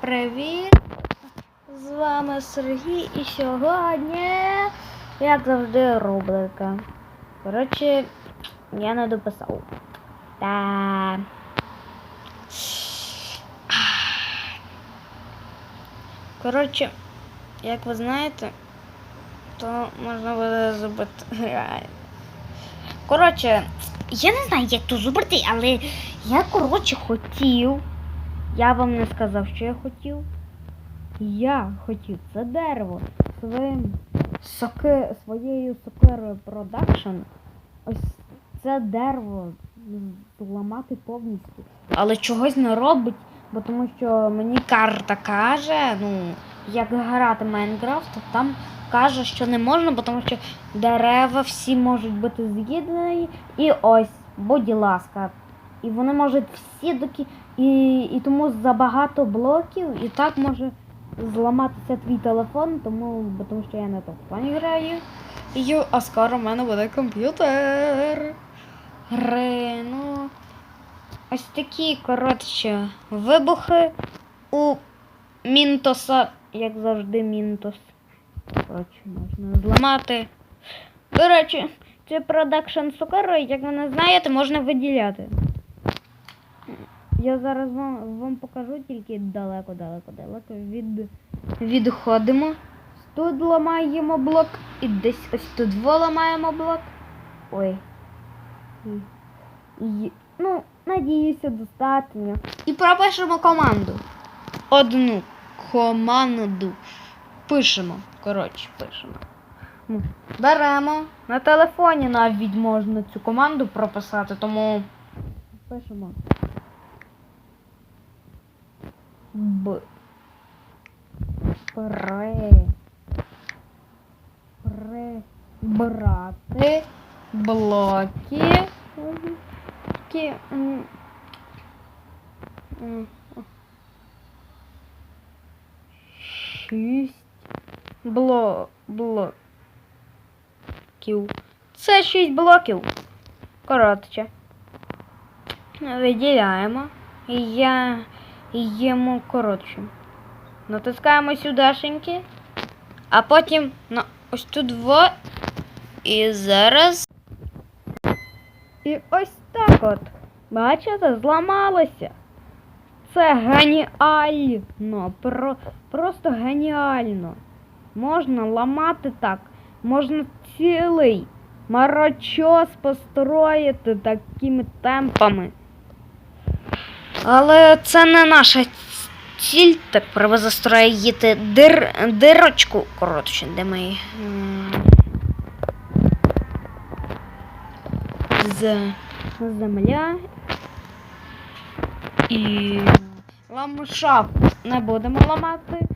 привіт! З вами Сергій і сьогодні, як завжди, рубрика. Коротше, я не дописав. Та. Коротше, як ви знаєте, то можна буде зробити. Коротше, я не знаю, як то зробити, але я, коротше, хотів. Я вам не сказав, що я хотів. Я хотів це дерево своїм соки, своєю сокирою продакшн. Ось це дерево зламати повністю. Але чогось не робить, бо тому що мені карта каже, ну, як грати Майнкрафт, то там каже, що не можна, бо тому що дерева всі можуть бути з'єднані. І ось, будь ласка. І вони можуть всі доки. І, і тому забагато блоків, і так може зламатися твій телефон, тому, тому що я на телефоні граю. І, а скоро в мене буде комп'ютер. Гри, ну. Ось такі, коротше, вибухи у Мінтоса, як завжди, Мінтос. Коротше, можна зламати. До речі, це продакшн цукеру, як ви не знаєте, можна виділяти. Я зараз вам, вам покажу тільки далеко, далеко, далеко від відходимо. Тут ламаємо блок і десь ось тут ламаємо блок. Ой. І, і, ну, надіюся, достатньо. І пропишемо команду. Одну команду. Пишемо. Коротше, пишемо. Ну, Беремо. На телефоні навіть можна цю команду прописати, тому пишемо. Б. Пре. Пре. Брати. Блоки. Ки. Шість. Бло. Блоків. Це шість блоків. Коротше. Виділяємо. Їмо коротше. Натискаємо сюдашеньки, а потім на ось тут во. І зараз. І ось так от. Бачите, зламалося. Це геніально. Про, просто геніально. Можна ламати так. Можна цілий марочос построїти такими темпами. Але це не наша ціль. Так, треба застроїти дир, дирочку. Коротше, де ми. З земля. І ламшафт не будемо ламати.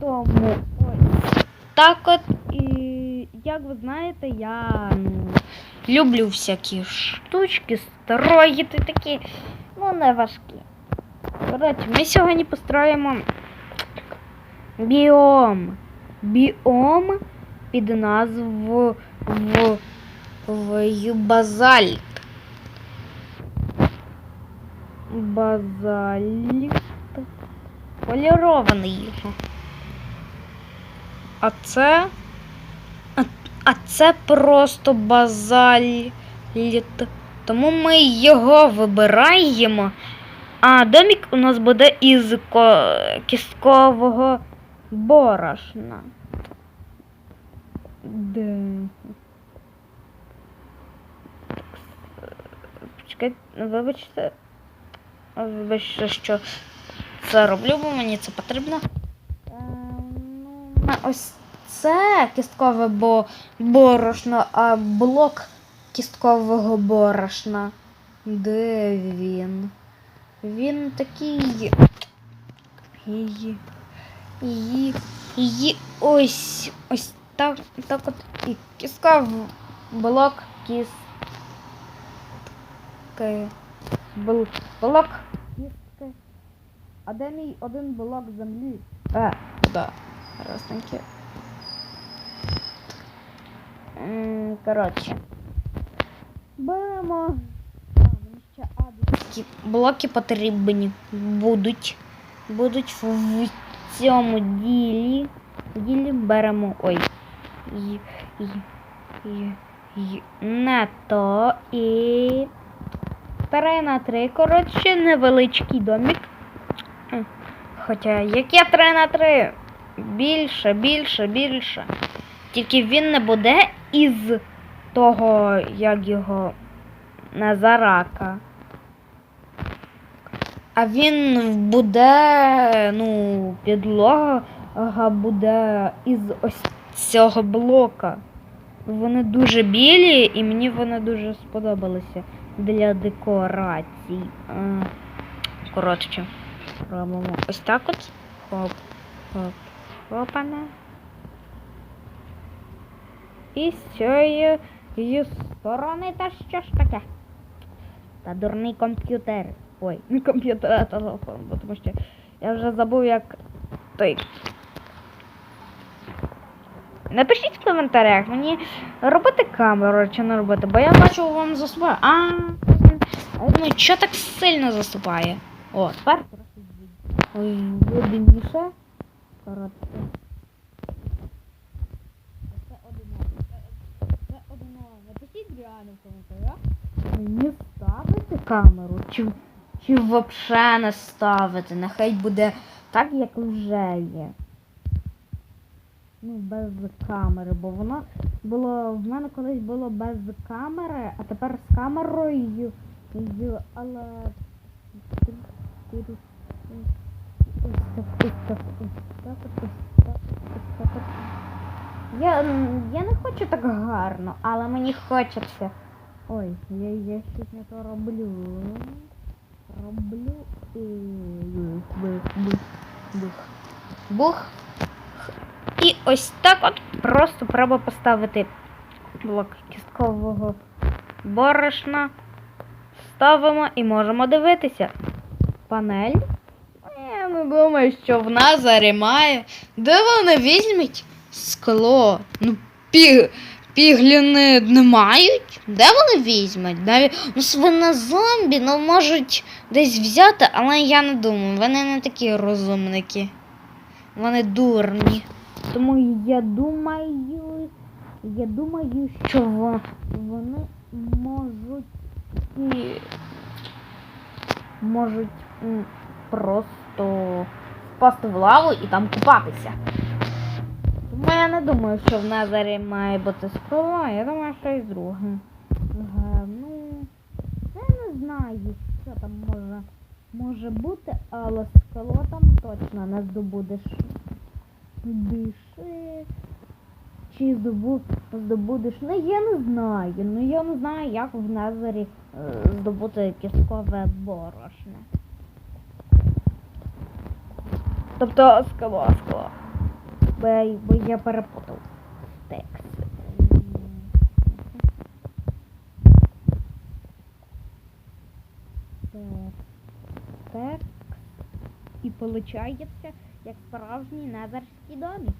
Тому ось так от. І як ви знаєте, я ну, люблю всякі штучки, строїти такі. Ну, не важкі. Коротше, ми сьогодні построїмо біом. Біом під назву в, в базальт. Базальт. Полірований. А це. А, а це просто базальт. Тому ми його вибираємо. А домик у нас буде із кісткового борошна. Де? Почекайте, вибачте. Вибачте, що це роблю, бо мені це потрібно. Е, ну, ось це кісткове бо борошно, а блок кісткового борошна. Де він? Він такий. Її. Її. Її. Ось. Ось так. Так от. І кістка блок кістки. Бл, блок кістки. А де мій один блок землі? А, да. Росненьке. Коротше. Беремо. Блоки потрібні будуть. будуть в, цьому ділі. Ділі беремо. Ой. І, не то і. 3 на 3. Коротше, невеличкий домик. Е, Хоча, яке 3 на 3? Більше, більше, більше. Тільки він не буде із того, як його Назарака. А він буде, ну, підлога буде із ось цього блока. Вони дуже білі, і мені вони дуже сподобалися для декорацій. Коротше, робимо ось так от. Хоп, хоп, хопана. І з цієї її сторони та що ж таке? Та дурний комп'ютер. Ой, не комп'ютер, а телефон, бо тому що я вже забув, як той. Напишіть в коментарях мені робити камеру чи не робити, бо я бачу вам заступає. А, я що так сильно заступає? О, тепер трохи Ой, видніше. Коротше. Це одиноко. Це одиноко. Напишіть в коментарях. Мені ставити камеру? Чи, чи взагалі не ставити? Нехай буде так, як вже є. Ну, без камери, бо воно було. В мене колись було без камери, а тепер з камерою. Але. Ось так, ось так, ось так, ось так, ось так. Я, я не хочу так гарно, але мені хочеться. Ой, я, я щось не то роблю. Роблю і. Бух, бух, бух. Бух. І ось так от просто треба поставити блок кісткового борошна. Ставимо і можемо дивитися. Панель. Я не думаю, що в Назарі має. Де вони візьмуть скло? Ну, піг, пігліни не мають. Де вони візьмуть? Навіть ну, свинозомбі, ну можуть десь взяти, але я не думаю. Вони не такі розумники. Вони дурні. Тому я думаю, я думаю, що вони можуть і можуть просто впасти в лаву і там купатися. Тому я не думаю, що в Назарі має бути скала, я думаю, що і друге. Ну, я не знаю, що там може, може бути, але скало там точно не здобудеш. Диши. Чи здобу, здобудеш? Ну я не знаю. Ну я не знаю, як в Назарі е, здобути кісткове борошне. Тобто скало, скало. Бо я, перепутав текст. Так. Текст. І виходить, як справжній назарський домик.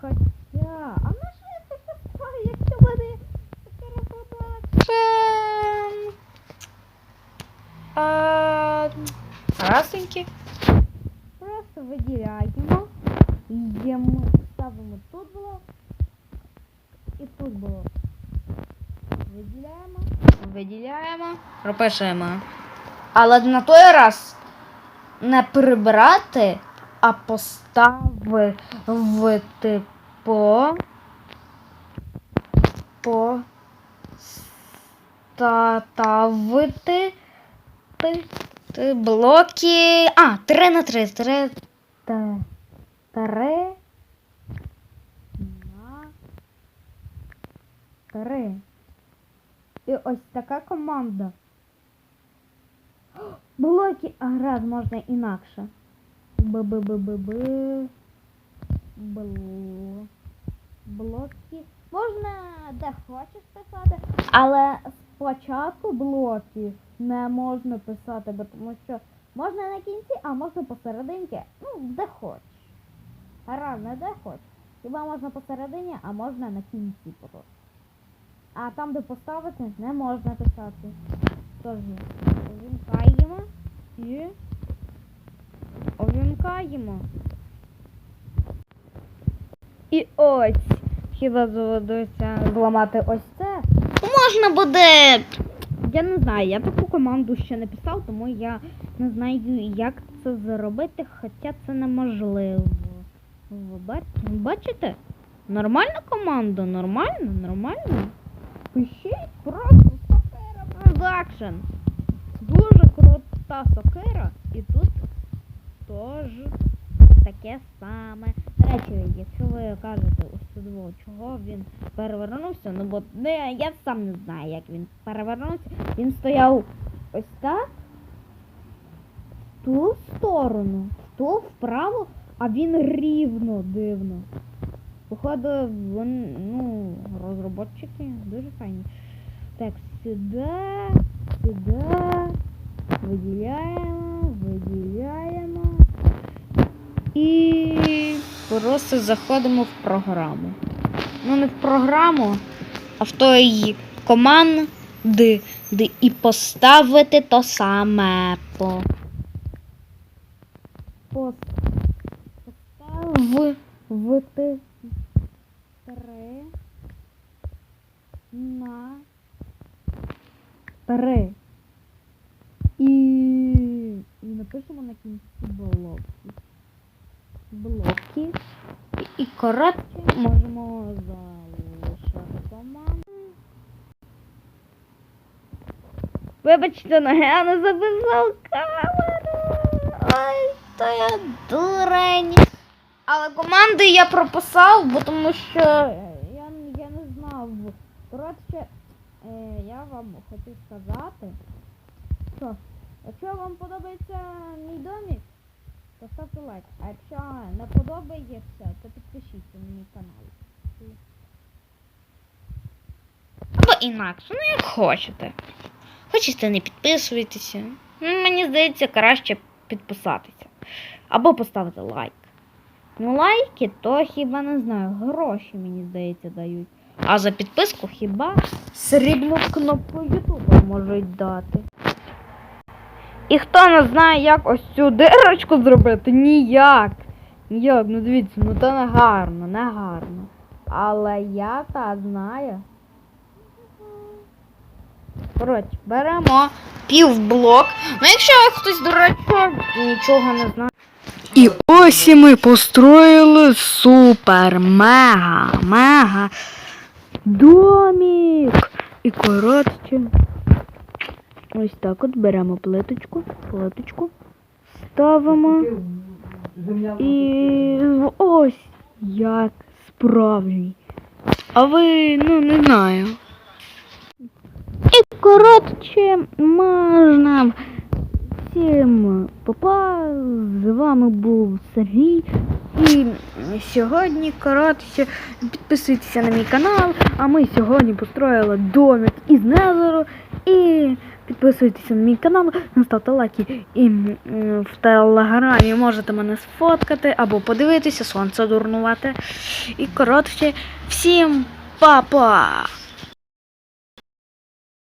Хоча, а на що я це поставлю, якщо в мене така робота? Красенькі. Просто виділяємо. Їмо, ставимо тут було. І тут було. Виділяємо. Виділяємо. Пропишемо. Але на той раз не прибрати, а поставити по по ставити ти, ти блоки. А, 3 на 3. 3 та 3 на 3. І ось така команда. Блоки, а раз можна інакше. Б-б-б-б-б. Бл. Блоки. Можна де хочеш писати, але спочатку блоки не можна писати, бо тому що можна на кінці, а можна посерединки. Ну, де хочеш. Раз, не де хочеш. Хіба можна посередині, а можна на кінці просто. А там, де поставити, не можна писати. Тож, вімкаємо і чекаємо. І ось хіба доведеться зламати ось це. Можна буде. Я не знаю, я таку команду ще не писав, тому я не знаю, як це зробити, хоча це неможливо. Ви бач- Бачите? Нормальна команда, нормально, нормально. Пишіть просто Сокера Продакшн. Дуже крута сокира. І тут теж таке саме. До речі, якщо ви кажете ось тут, чого він перевернувся, ну бо не, я сам не знаю, як він перевернувся. Він стояв ось так. В ту сторону, в ту вправо, а він рівно дивно. Походу, вони, ну, розробники дуже файні. Так, сюди, сюди. Виділяємо, виділяємо. І просто заходимо в програму. Ну, не в програму, а в той команди, де і поставити то саме по. Пос- Поставити три на три. І, і напишемо на кінці блоки. Блоки. І, і коротше можемо залишати команду. Вибачте, но я не записав камеру. Ой, то я дурень. Але команди я прописав, бо тому що я, я не знав. Коротше, е, я вам хочу сказати, що якщо вам подобається мій домик, то ставте лайк. А якщо не подобається, то підпишіться на мій канал. Або інакше, ну як хочете. Хочете не підписуйтеся. Мені здається, краще підписатися. Або поставити лайк. Ну, лайки, то хіба не знаю, гроші, мені здається, дають. А за підписку хіба срібну кнопку Ютуба можуть дати. І хто не знає, як ось цю дирочку зробити, ніяк. Ніяк, ну дивіться, ну то не гарно, не гарно. Але я та знаю. Коротше, беремо півблок. Ну, якщо хтось дурачок і нічого не знає. І ось і ми построїли супер, мега, мега домик. І коротше. Ось так от беремо плиточку, плиточку, ставимо. І ось як справжній. А ви, ну, не знаю. І коротше можна всім попа. З вами був Сергій. І сьогодні, коротше, підписуйтеся на мій канал. А ми сьогодні построїли домик із Незеру. І підписуйтеся на мій канал, ставте лайки. І в телеграмі можете мене сфоткати або подивитися, сонце дурнувати. І коротше, всім па-па!